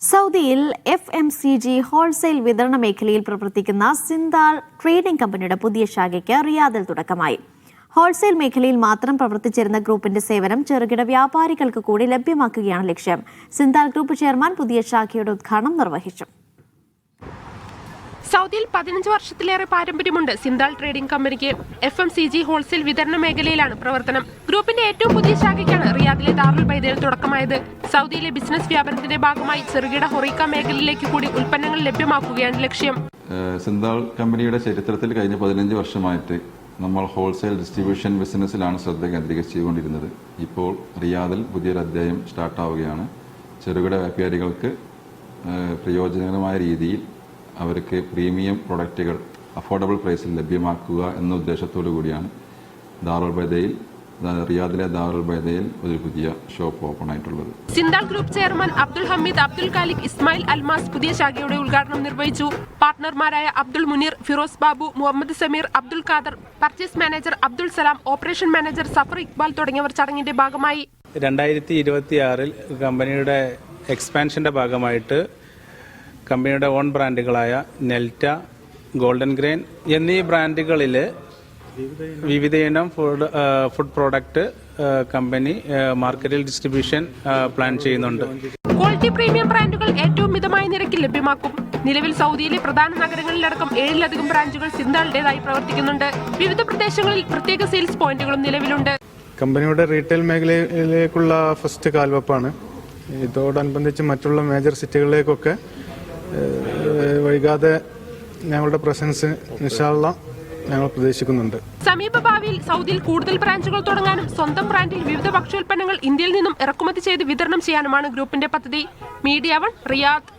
സൗദിയിൽ F M C G wholesale വിതരണ മേഖലയിൽ പ്രവർത്തിക്കുന്ന സിന്താൾ ട്രേഡിംഗ് കമ്പനിയുടെ പുതിയ ശാഖയ്ക്ക് റിയാദിൽ തുടക്കമായി. ഹോൾസെയിൽ മേഖലയിൽ മാത്രം പ്രവർത്തിച്ചിരുന്ന ഗ്രൂപ്പിന്റെ സേവനം ചെറുകിട വ്യാപാരികൾക്ക് കൂടി ലഭ്യമാക്കുകയാണ് ലക്ഷ്യം. സിന്താൾ ഗ്രൂപ്പ് ചെയർമാൻ പുതിയ ശാഖയുടെ ഉദ്ഘാടനം നിർവഹിച്ചു. സൗദിയിൽ പതിനഞ്ച് വർഷത്തിലേറെ പാരമ്പര്യമുണ്ട്. സിന്താൾ ട്രേഡിംഗ് കമ്പനിക്ക് F M C G wholesale വിതരണ മേഖലയിലാണ് പ്രവർത്തനം. ഗ്രൂപ്പിന്റെ ഏറ്റവും പുതിയ ശാഖയ്ക്കാണ് റിയാദിലെ ദാറുൽ ബൈദയിൽ തുടക്കമായത്. സൗദിയിലെ ബിസിനസ് വ്യാപനത്തിന്റെ ഭാഗമായി ചെറുകിട ഹൊറീക്ക മേഖലയിലേക്ക് കൂടി ഉൽപ്പന്നങ്ങൾ ലഭ്യമാക്കുകയാണ് ലക്ഷ്യം. സിന്താൾ കമ്പനിയുടെ ചരിത്രത്തിൽ കഴിഞ്ഞ പതിനഞ്ച് വർഷമായിട്ട് നമ്മൾ ഹോൾസെയിൽ ഡിസ്ട്രിബ്യൂഷൻ ബിസിനസ്സിലാണ് ശ്രദ്ധ കേന്ദ്രീകരിച്ചുകൊണ്ടിരുന്നത് ഇപ്പോൾ റിയാദിൽ പുതിയൊരു അധ്യായം സ്റ്റാർട്ടാവുകയാണ്. ചെറുകിട വ്യാപാരികൾക്ക് പ്രയോജനകരമായ രീതിയിൽ അവർക്ക് പ്രീമിയം പ്രൊഡക്റ്റുകൾ അഫോർഡബിൾ പ്രൈസിൽ ലഭ്യമാക്കുക എന്ന ഉദ്ദേശത്തോടു കൂടിയാണ് ദാറുൽബൈദയിൽ റിയാദിലെ ദാറുൽബൈദയിൽ ഒരു പുതിയ ഷോപ്പ് ഓപ്പൺ ആയിട്ടുള്ളത്. സിന്താൾ ഗ്രൂപ്പ് ചെയർമാൻ അബ്ദുൽ ഹമീദ് അബ്ദുൽ ഖാലിഖ് ഇസ്മായിൽ അൽമാസ് പുതിയ ശാഖയുടെ ഉദ്ഘാടനം നിർവഹിച്ചു. പാർട്ട്ണർമാരായ Abdul Muneer Firoz Babu Muhammad Sameer Abdul Khader purchase manager Abdul Salam operation manager Safar Iqbal തുടങ്ങിയവർ ചടങ്ങിന്റെ ഭാഗമായി. രണ്ടായിരത്തി ഇരുപത്തിയാറിൽ കമ്പനിയുടെ എക്സ്പാൻഷന്റെ ഭാഗമായിട്ട് കമ്പനിയുടെ ഓൺ ബ്രാൻഡുകളായ നെൽറ്റ ഗോൾഡൻ ഗ്രെയിൻ എന്നീ ബ്രാൻഡുകളിൽ വിവിധ ഇനം ഫുഡ് ഫുഡ് പ്രോഡക്റ്റ് കമ്പനി മാർക്കറ്റിൽ ഡിസ്ട്രിബ്യൂഷൻ പ്ലാൻ ചെയ്യുന്നുണ്ട്. ക്വാളിറ്റി പ്രീമിയം ബ്രാൻഡുകൾ ഏറ്റവും മിതമായ നിരക്കിൽ ലഭ്യമാക്കും. നിലവിൽ സൗദിയിലെ പ്രധാന നഗരങ്ങളിലടക്കം ഏഴിലധികം ബ്രാഞ്ചുകൾ സിന്താളുടേതായി പ്രവർത്തിക്കുന്നുണ്ട്. വിവിധ പ്രദേശങ്ങളിൽ പ്രത്യേക സെയിൽസ് പോയിന്റുകളും നിലവിലുണ്ട്. കമ്പനിയുടെ റീറ്റെയിൽ മേഖലയിലേക്കുള്ള ഫസ്റ്റ് കാൽവെപ്പാണ്. ഇതോടനുബന്ധിച്ച് മറ്റുള്ള മേജർ സിറ്റികളിലേക്കൊക്കെ വൈകാതെ ഞങ്ങളുടെ പ്രസൻസ് നിശാള്ള ഞങ്ങൾ പ്രതീക്ഷിക്കുന്നുണ്ട്. സമീപ ഭാവിയിൽ സൗദിയിൽ കൂടുതൽ ബ്രാഞ്ചുകൾ തുടങ്ങാനും സ്വന്തം ബ്രാൻഡിൽ വിവിധ ഭക്ഷ്യോൽപ്പന്നങ്ങൾ ഇന്ത്യയിൽ നിന്നും ഇറക്കുമതി ചെയ്ത് വിതരണം ചെയ്യാനുമാണ് ഗ്രൂപ്പിന്റെ പദ്ധതി. Media one Riyadh.